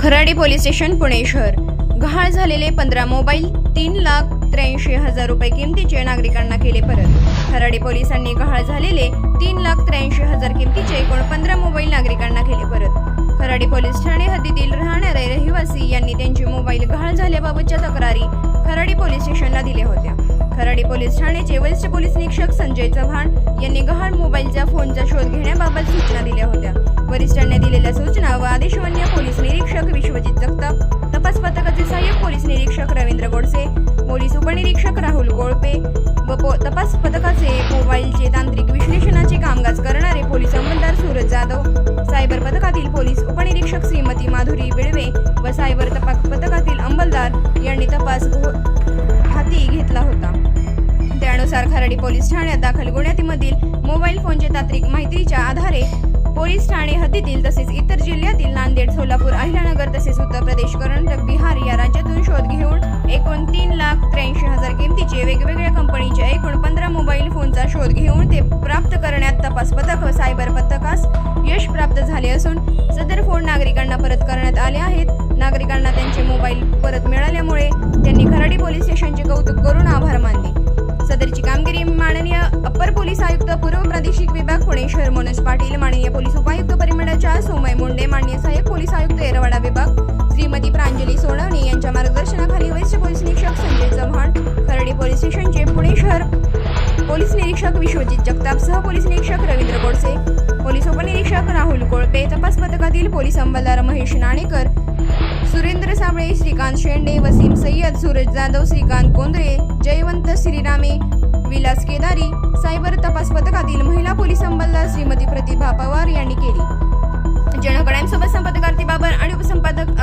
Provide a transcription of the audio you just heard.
Kharadi police station Pune शहर. गहाळ झालेले पंधरा मोबाईल तीन लाख त्र्याऐंशी हजार रुपये किमतीचे नागरिकांना केले परत. खराडी पोलिसांनी गहाळ झालेले तीन लाख त्र्याऐंशी हजार किमतीचे एकूण पंधरा मोबाईल नागरिकांना केले परत. खराडी पोलीस ठाणे हद्दीतील राहणारे रहिवासी यांनी त्यांचे मोबाईल गहाळ झाल्याबाबतच्या तक्रारी खराडी पोलीस स्टेशनला दिल्या होत्या. खराडी पोलीस ठाण्याचे वरिष्ठ पोलीस निरीक्षक संजय चव्हाण यांनी गहाळ मोबाईलच्या फोनचा शोध घेण्याबाबत सूचना दिल्या होत्या. निरीक्षक जगताप तपास पथकाचे सहाय्यक पोलीस निरीक्षक रवींद्र गोडसे पोलीस उपनिरीक्षक राहुल कोळपे व पो- तपास पथकाचे मोबाईलचे तांत्रिक विश्लेषणाचे कामकाज करणारे पोलीस अंमलदार सूरज जाधव सायबर पथकातील पोलीस उपनिरीक्षक श्रीमती माधुरी बिळवे व सायबर तपास पथकातील अंमलदार यांनी तपास हाती घेतला होता. त्यानुसार खराडी पोलीस ठाण्यात दाखल गुन्ह्यातीमधील मोबाईल फोनच्या तांत्रिक माहितीच्या आधारे पोलीस ठाणे हद्दीतील तसेच इतर जिल्ह्यातील नांदेड सोलापूर अहिल्यानगर तसेच उत्तर प्रदेश कर्नाटक बिहार या राज्यातून शोध घेऊन एकूण तीन लाख त्र्याऐंशी हजार किमतीचे वेगवेगळ्या कंपनीच्या एकूण पंधरा मोबाईल फोनचा शोध घेऊन ते प्राप्त करण्यात तपास पथक व सायबर पथकास यश प्राप्त झाले असून सदर फोन नागरिकांना परत करण्यात आले आहेत. नागरिकांना त्यांचे मोबाईल परत मिळाल्यामुळे त्यांनी खराडी पोलीस स्टेशनचे कौतुक करून सदरची माननीय अपर पोलीस आयुक्त पूर्व प्रादेशिक विभाग पुणे शहर मनोज पाटील माननीय पोलीस उपायुक्त परिमंडळाच्या सोमय मुंडे माननीय सहाय्यक पोलीस आयुक्त येरवाडा विभाग श्रीमती प्रांजली सोनवणे यांच्या मार्गदर्शनाखाली वरिष्ठ पोलीस निरीक्षक संजय चव्हाण खर्डी पोलीस स्टेशनचे पुणे शहर पोलीस निरीक्षक विश्वजित जगताप सह पोलीस निरीक्षक रवींद्र गोडसे पोलीस उपनिरीक्षक राहुल कोळपे तपास पथकातील पोलीस अंमलदार महेश नाणेकर सुरेंद्र साबळे श्रीकांत शेंडे वसीम सय्यद सूरज जाधव श्रीकांत कोंद्रे जयवंत श्रीरामे विलास केदारी सायबर तपास पथकातील महिला पोलीस अंमलदार श्रीमती प्रतिभा पवार यांनी केली. जनकडाईमसोबत संपादक आरती बाबर आणि उपसंपादक